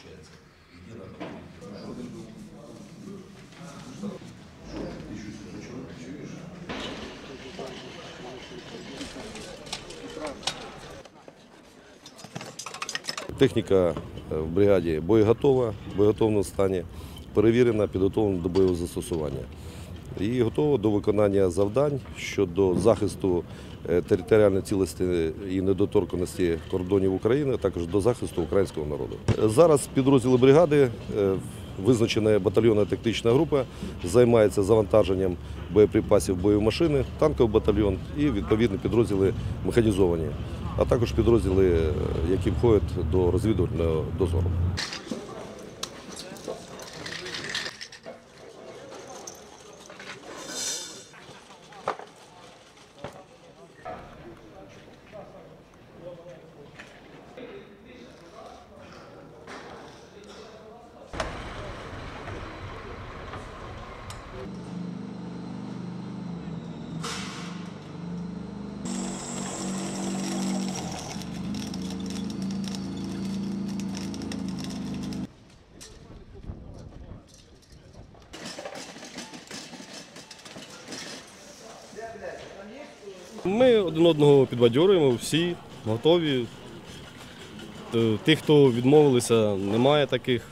получается. Где надо? Техніка е, в бригаді боєготова, в стані, перевірена, підготовлена до бойового застосування. І готова до виконання завдань щодо захисту е, територіальної цілості і недоторканості кордонів України, а також до захисту українського народу. Зараз підрозділи бригади, е, визначена батальйонна тактична група, займається завантаженням боєприпасів бойової машини, танковий батальйон і відповідні підрозділи механізовані, а також підрозділи, е, які входять до розвідувального дозору. Ми один одного підбадьорюємо, всі готові. Е, тих, хто відмовилися, немає таких.